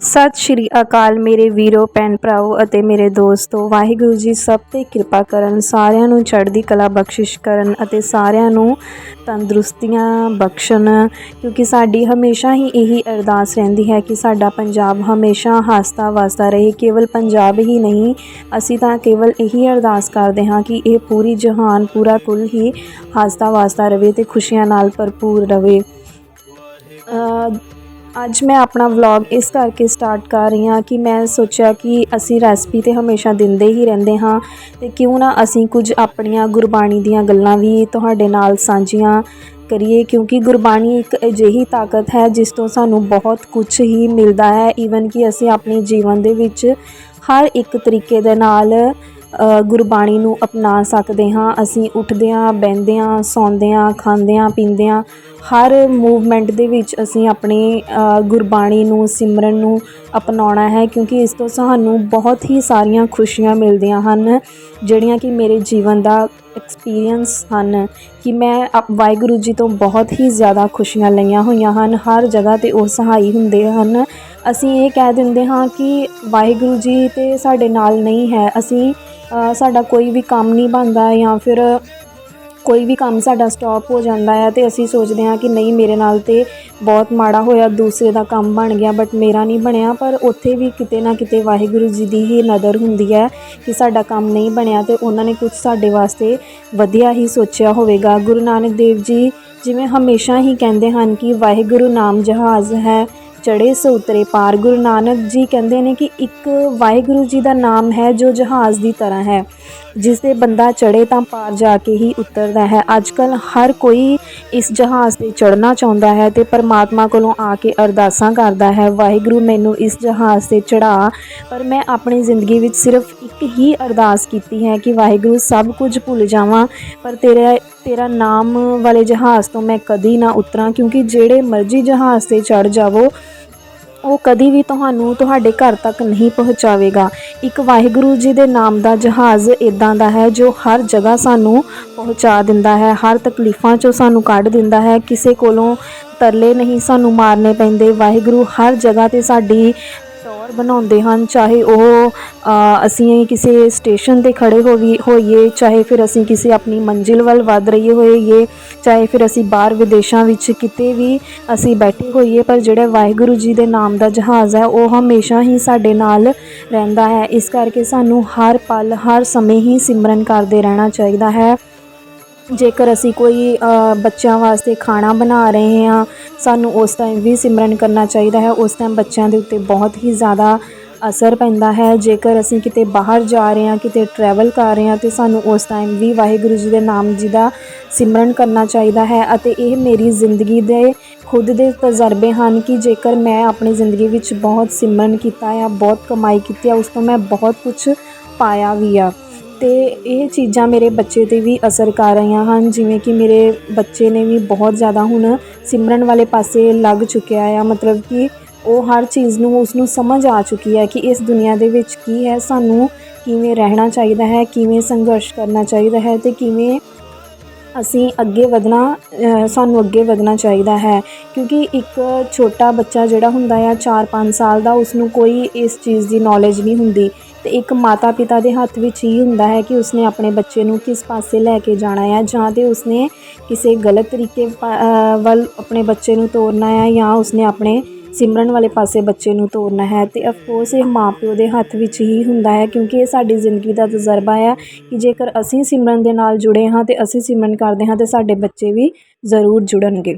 ਸਤਿ ਸ਼੍ਰੀ ਅਕਾਲ ਮੇਰੇ ਵੀਰੋ, ਭੈਣ ਭਰਾਓ ਅਤੇ ਮੇਰੇ ਦੋਸਤੋ। ਵਾਹਿਗੁਰੂ ਜੀ ਸਭ ਤੇ ਕਿਰਪਾ ਕਰਨ, ਸਾਰਿਆਂ ਨੂੰ ਚੜ੍ਹਦੀ ਕਲਾ ਬਖਸ਼ਿਸ਼ ਕਰਨ ਅਤੇ ਸਾਰਿਆਂ ਨੂੰ ਤੰਦਰੁਸਤੀਆਂ ਬਖਸ਼ਣ, ਕਿਉਂਕਿ ਸਾਡੀ ਹਮੇਸ਼ਾ ਹੀ ਇਹੀ ਅਰਦਾਸ ਰਹਿੰਦੀ ਹੈ ਕਿ ਸਾਡਾ ਪੰਜਾਬ ਹਮੇਸ਼ਾ ਹੱਸਦਾ ਵਸਦਾ ਰਹੇ। ਕੇਵਲ ਪੰਜਾਬ ਹੀ ਨਹੀਂ, ਅਸੀਂ ਤਾਂ ਕੇਵਲ ਇਹੀ ਅਰਦਾਸ ਕਰਦੇ ਹਾਂ ਕਿ ਇਹ ਪੂਰੀ ਜਹਾਨ, ਪੂਰਾ ਕੁੱਲ ਹੀ ਹੱਸਦਾ ਵਸਦਾ ਰਹੇ ਤੇ ਖੁਸ਼ੀਆਂ ਨਾਲ ਭਰਪੂਰ ਰਹੇ। ਅੱਜ ਮੈਂ ਆਪਣਾ ਵਲੌਗ ਇਸ ਕਰਕੇ ਸਟਾਰਟ ਕਰ ਰਹੀ ਹਾਂ ਕਿ ਮੈਂ ਸੋਚਿਆ ਕਿ ਅਸੀਂ ਰੈਸਪੀ ਤੇ ਹਮੇਸ਼ਾ ਦਿੰਦੇ ਹੀ ਰਹਿੰਦੇ ਹਾਂ ਤੇ ਕਿਉਂ ਨਾ ਅਸੀਂ ਕੁਝ ਆਪਣੀਆਂ ਗੁਰਬਾਣੀ ਦੀਆਂ ਗੱਲਾਂ ਵੀ ਤੁਹਾਡੇ ਨਾਲ ਸਾਂਝੀਆਂ ਕਰੀਏ, ਕਿਉਂਕਿ ਗੁਰਬਾਣੀ ਇੱਕ ਅਜਿਹੀ ਤਾਕਤ ਹੈ ਜਿਸ ਤੋਂ ਸਾਨੂੰ ਬਹੁਤ ਕੁਝ ਹੀ ਮਿਲਦਾ ਹੈ ਈਵਨ ਕਿ ਅਸੀਂ ਆਪਣੇ ਜੀਵਨ ਦੇ ਵਿੱਚ ਹਰ ਇੱਕ ਤਰੀਕੇ ਦੇ ਨਾਲ ਗੁਰਬਾਣੀ ਨੂੰ ਅਪਣਾ ਸਕਦੇ ਹਾਂ। ਅਸੀਂ ਉੱਠਦੇ ਹਾਂ ਬਹਿੰਦਿਆਂ, ਸੌਂਦਿਆਂ, ਖਾਂਦਿਆਂ, ਪੀਂਦਿਆਂ ਹਰ ਮੂਵਮੈਂਟ ਦੇ ਵਿੱਚ ਅਸੀਂ ਆਪਣੀ ਗੁਰਬਾਣੀ ਨੂੰ, ਸਿਮਰਨ ਨੂੰ ਅਪਣਾਉਣਾ ਹੈ ਕਿਉਂਕਿ ਇਸ ਤੋਂ ਸਾਨੂੰ ਬਹੁਤ ਹੀ ਸਾਰੀਆਂ ਖੁਸ਼ੀਆਂ ਮਿਲਦੀਆਂ ਹਨ, ਜਿਹੜੀਆਂ ਕਿ ਮੇਰੇ ਜੀਵਨ ਦਾ ਐਕਸਪੀਰੀਅੰਸ ਹਨ ਕਿ ਮੈਂ ਅਪ ਵਾਹਿਗੁਰੂ ਜੀ ਤੋਂ ਬਹੁਤ ਹੀ ਜ਼ਿਆਦਾ ਖੁਸ਼ੀਆਂ ਲਈਆਂ ਹੋਈਆਂ ਹਨ, ਹਰ ਜਗ੍ਹਾ ਤੇ ਉਹ ਸਹਾਈ ਹੁੰਦੇ ਹਨ। ਅਸੀਂ ਇਹ ਕਹਿ ਦਿੰਦੇ ਹਾਂ ਕਿ ਵਾਹਿਗੁਰੂ ਜੀ ਤੇ ਸਾਡੇ ਨਾਲ ਨਹੀਂ ਹੈ, ਅਸੀਂ ਸਾਡਾ ਕੋਈ ਵੀ ਕੰਮ ਨਹੀਂ ਬਣਦਾ ਜਾਂ ਫਿਰ ਕੋਈ ਵੀ ਕੰਮ ਸਾਡਾ ਸਟਾਪ ਹੋ ਜਾਂਦਾ ਹੈ ਤੇ ਅਸੀਂ ਸੋਚਦੇ ਹਾਂ ਕਿ ਨਹੀਂ, ਮੇਰੇ ਨਾਲ ਤੇ ਬਹੁਤ ਮਾੜਾ ਹੋਇਆ, ਦੂਸਰੇ ਦਾ ਕੰਮ ਬਣ ਗਿਆ ਬਟ ਮੇਰਾ ਨਹੀਂ ਬਣਿਆ, ਪਰ ਉੱਥੇ ਵੀ ਕਿਤੇ ਨਾ ਕਿਤੇ ਵਾਹਿਗੁਰੂ ਜੀ ਦੀ ਹੀ ਨਜ਼ਰ ਹੁੰਦੀ ਹੈ ਕਿ ਸਾਡਾ ਕੰਮ ਨਹੀਂ ਬਣਿਆ ਤੇ ਉਹਨਾਂ ਨੇ ਕੁਝ ਸਾਡੇ ਵਾਸਤੇ ਵਧੀਆ ਹੀ ਸੋਚਿਆ ਹੋਵੇਗਾ। ਗੁਰੂ ਨਾਨਕ ਦੇਵ ਜੀ ਜਿਵੇਂ ਹਮੇਸ਼ਾ ਹੀ ਕਹਿੰਦੇ ਹਨ ਕਿ ਵਾਹਿਗੁਰੂ ਨਾਮ ਜਹਾਜ਼ ਹੈ ਚੜੇ ਸੋ ਉਤਰੇ ਪਾਰ। ਗੁਰੂ ਨਾਨਕ ਜੀ ਕਹਿੰਦੇ ਨੇ ਕਿ ਇੱਕ ਵਾਹਿਗੁਰੂ ਜੀ ਦਾ ਨਾਮ ਹੈ ਜੋ ਜਹਾਜ਼ ਦੀ ਤਰ੍ਹਾਂ ਹੈ। ਜਿਸ ਤੇ ਬੰਦਾ ਚੜੇ ਤਾਂ ਪਾਰ ਜਾ ਕੇ ਹੀ ਉਤਰਦਾ ਹੈ। ਅੱਜ ਕੱਲ ਹਰ ਕੋਈ ਇਸ ਜਹਾਜ਼ ਤੇ ਚੜ੍ਹਨਾ ਚਾਹੁੰਦਾ ਹੈ ਤੇ ਪਰਮਾਤਮਾ ਕੋਲੋਂ ਆ ਕੇ ਅਰਦਾਸਾਂ ਕਰਦਾ ਹੈ, ਵਾਹਿਗੁਰੂ, ਮੈਨੂੰ ਇਸ ਜਹਾਜ਼ ਤੇ ਚੜਾ ਪਰ ਮੈਂ ਆਪਣੀ ਜ਼ਿੰਦਗੀ ਵਿੱਚ ਸਿਰਫ ਇੱਕ ਹੀ ਅਰਦਾਸ ਕੀਤੀ ਹੈ ਕਿ, ਵਾਹਿਗੁਰੂ, ਸਭ ਕੁਝ ਭੁੱਲ ਜਾਵਾਂ, ਪਰ ਤੇਰਾ ਤੇਰਾ ਨਾਮ ਵਾਲੇ ਜਹਾਜ਼ ਤੋਂ ਮੈਂ ਕਦੀ ਨਾ ਉਤਰਾਂ, ਕਿਉਂਕਿ ਜਿਹੜੇ ਮਰਜ਼ੀ ਜਹਾਜ਼ ਤੇ ਚੜ ਜਾਵੋ ਉਹ ਕਦੀ ਵੀ ਤੁਹਾਨੂੰ ਤੁਹਾਡੇ ਘਰ ਤੱਕ ਨਹੀਂ ਪਹੁੰਚਾਵੇਗਾ। ਇੱਕ ਵਾਹਿਗੁਰੂ ਜੀ ਦੇ ਨਾਮ ਦਾ ਜਹਾਜ਼ ਇਦਾਂ ਦਾ ਹੈ ਜੋ ਹਰ ਜਗ੍ਹਾ ਸਾਨੂੰ ਪਹੁੰਚਾ ਦਿੰਦਾ ਹੈ, ਹਰ ਤਕਲੀਫਾਂ ਚੋਂ ਸਾਨੂੰ ਕੱਢ ਦਿੰਦਾ ਹੈ, ਕਿਸੇ ਕੋਲੋਂ ਤਰਲੇ ਨਹੀਂ ਸਾਨੂੰ ਮਾਰਨੇ ਪੈਂਦੇ। ਵਾਹਿਗੁਰੂ ਹਰ ਜਗ੍ਹਾ ਤੇ ਸਾਡੀ ਬਣਾਉਂਦੇ ਹਨ, ਚਾਹੇ ਉਹ ਅਸੀਂ ਕਿਸੇ ਸਟੇਸ਼ਨ ਤੇ ਖੜੇ ਹੋਵੀ, ਹੋਈਏ, ਚਾਹੇ ਫਿਰ ਅਸੀਂ ਕਿਸੇ ਆਪਣੀ ਮੰਜ਼ਿਲ ਵੱਲ ਵੱਧ ਰਹੀ ਹੋਈਏ, ਚਾਹੇ ਫਿਰ ਅਸੀਂ ਬਾਹਰ ਵਿਦੇਸ਼ਾਂ ਵਿੱਚ ਕਿਤੇ ਵੀ ਅਸੀਂ ਬੈਠੇ ਹੋਈਏ, ਪਰ ਜਿਹੜਾ ਵਾਹਿਗੁਰੂ ਜੀ ਦੇ ਨਾਮ ਦਾ ਜਹਾਜ਼ ਹੈ, ਉਹ ਹਮੇਸ਼ਾ ਹੀ ਸਾਡੇ ਨਾਲ ਰਹਿੰਦਾ ਹੈ। ਇਸ ਕਰਕੇ ਸਾਨੂੰ ਹਰ ਪਲ, ਹਰ ਸਮੇਂ ਹੀ ਸਿਮਰਨ ਕਰਦੇ ਰਹਿਣਾ ਚਾਹੀਦਾ ਹੈ। ਜੇਕਰ ਅਸੀਂ ਕੋਈ ਬੱਚਿਆਂ ਵਾਸਤੇ ਖਾਣਾ ਬਣਾ ਰਹੇ ਹਾਂ, ਸਾਨੂੰ ਉਸ ਟਾਈਮ ਵੀ ਸਿਮਰਨ ਕਰਨਾ ਚਾਹੀਦਾ ਹੈ। ਉਸ ਟਾਈਮ ਬੱਚਿਆਂ ਦੇ ਉੱਤੇ ਬਹੁਤ ਹੀ ਜ਼ਿਆਦਾ ਅਸਰ ਪੈਂਦਾ ਹੈ। ਜੇਕਰ ਅਸੀਂ ਕਿਤੇ ਬਾਹਰ ਜਾ ਰਹੇ ਹਾਂ, ਕਿਤੇ ਟਰੈਵਲ ਕਰ ਰਹੇ ਹਾਂ, ਤੇ ਸਾਨੂੰ ਉਸ ਟਾਈਮ ਵੀ ਵਾਹਿਗੁਰੂ ਜੀ ਦੇ ਨਾਮ ਜੀ ਦਾ ਸਿਮਰਨ ਕਰਨਾ ਚਾਹੀਦਾ ਹੈ। ਅਤੇ ਇਹ ਮੇਰੀ ਜ਼ਿੰਦਗੀ ਦੇ, ਖੁਦ ਦੇ ਤਜਰਬੇ ਹਨ ਕਿ ਜੇਕਰ ਮੈਂ ਆਪਣੀ ਜ਼ਿੰਦਗੀ ਵਿੱਚ ਬਹੁਤ ਸਿਮਰਨ ਕੀਤਾ ਆ ਬਹੁਤ ਕਮਾਈ ਕੀਤੀ ਆ, ਉਸ ਤੋਂ ਮੈਂ ਬਹੁਤ ਕੁਝ ਪਾਇਆ ਵੀ ਆ। ਅਤੇ ਇਹ ਚੀਜ਼ਾਂ ਮੇਰੇ ਬੱਚੇ ਤੇ ਵੀ ਅਸਰ ਕਰ ਰਹੀਆਂ ਹਨ, ਜਿਵੇਂ ਕਿ ਮੇਰੇ ਬੱਚੇ ਨੇ ਵੀ ਬਹੁਤ ਜ਼ਿਆਦਾ ਹੁਣ ਸਿਮਰਨ ਵਾਲੇ ਪਾਸੇ ਲੱਗ ਚੁੱਕਿਆ ਆ, ਮਤਲਬ ਕਿ ਉਹ ਹਰ ਚੀਜ਼ ਨੂੰ ਉਸ ਨੂੰ ਸਮਝ ਆ ਚੁੱਕੀ ਹੈ ਕਿ ਇਸ ਦੁਨੀਆ ਦੇ ਵਿੱਚ ਕੀ ਹੈ, ਸਾਨੂੰ ਕਿਵੇਂ ਰਹਿਣਾ ਚਾਹੀਦਾ ਹੈ, ਕਿਵੇਂ ਸੰਘਰਸ਼ ਕਰਨਾ ਚਾਹੀਦਾ ਹੈ ਅਤੇ ਕਿਵੇਂ ਅਸੀਂ ਅੱਗੇ ਵਧਣਾ ਸਾਨੂੰ ਅੱਗੇ ਵਧਣਾ ਚਾਹੀਦਾ ਹੈ। ਕਿਉਂਕਿ ਇੱਕ ਛੋਟਾ ਬੱਚਾ ਜਿਹੜਾ ਹੁੰਦਾ ਆ 4-5 ਸਾਲ ਦਾ ਉਸ ਨੂੰ ਕੋਈ ਇਸ ਚੀਜ਼ ਦੀ ਨੌਲੇਜ ਨਹੀਂ ਹੁੰਦੀ। ਤੇ ਇੱਕ ਮਾਤਾ ਪਿਤਾ ਦੇ ਹੱਥ ਵਿੱਚ ਹੀ ਹੁੰਦਾ ਹੈ ਕਿ ਉਸਨੇ ਆਪਣੇ ਬੱਚੇ ਨੂੰ ਕਿਸ ਪਾਸੇ ਲੈ ਕੇ ਜਾਣਾ ਹੈ ਜਾਂ ਤੇ ਉਸਨੇ ਕਿਸੇ ਗਲਤ ਤਰੀਕੇ ਵੱਲ ਆਪਣੇ ਬੱਚੇ ਨੂੰ ਤੋਰਨਾ ਹੈ ਜਾਂ ਉਸਨੇ ਆਪਣੇ ਸਿਮਰਨ ਵਾਲੇ ਪਾਸੇ ਬੱਚੇ ਨੂੰ ਤੋਰਨਾ ਹੈ ਤੇ ਅਫਕੋਰਸ ਇਹ ਮਾਪਿਓ ਦੇ ਹੱਥ ਵਿੱਚ ਹੀ ਹੁੰਦਾ ਹੈ ਕਿਉਂਕਿ ਇਹ ਸਾਡੀ ਜ਼ਿੰਦਗੀ ਦਾ ਤਜਰਬਾ ਹੈ ਕਿ ਜੇਕਰ ਅਸੀਂ ਸਿਮਰਨ ਦੇ ਨਾਲ ਜੁੜੇ ਹਾਂ ਤੇ ਅਸੀਂ ਸਿਮਰਨ ਕਰਦੇ ਹਾਂ ਤੇ ਸਾਡੇ ਬੱਚੇ ਵੀ ਜ਼ਰੂਰ ਜੁੜਨਗੇ।